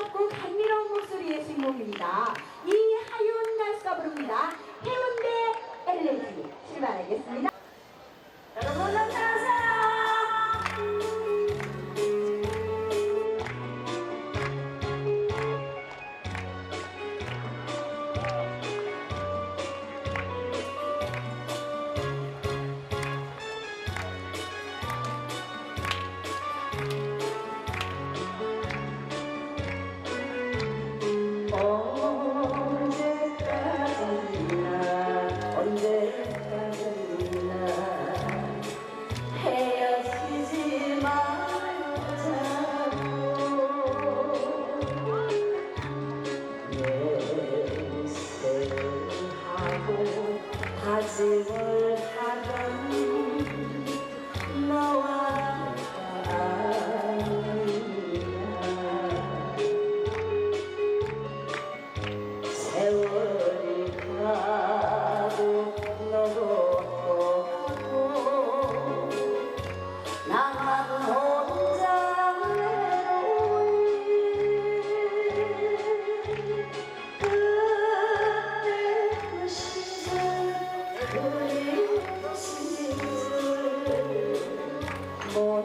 부드럽고 감미로운 목소리의 신곡입니다. 이하윤 날씨가 부릅니다. Hadi world, hadi Lord,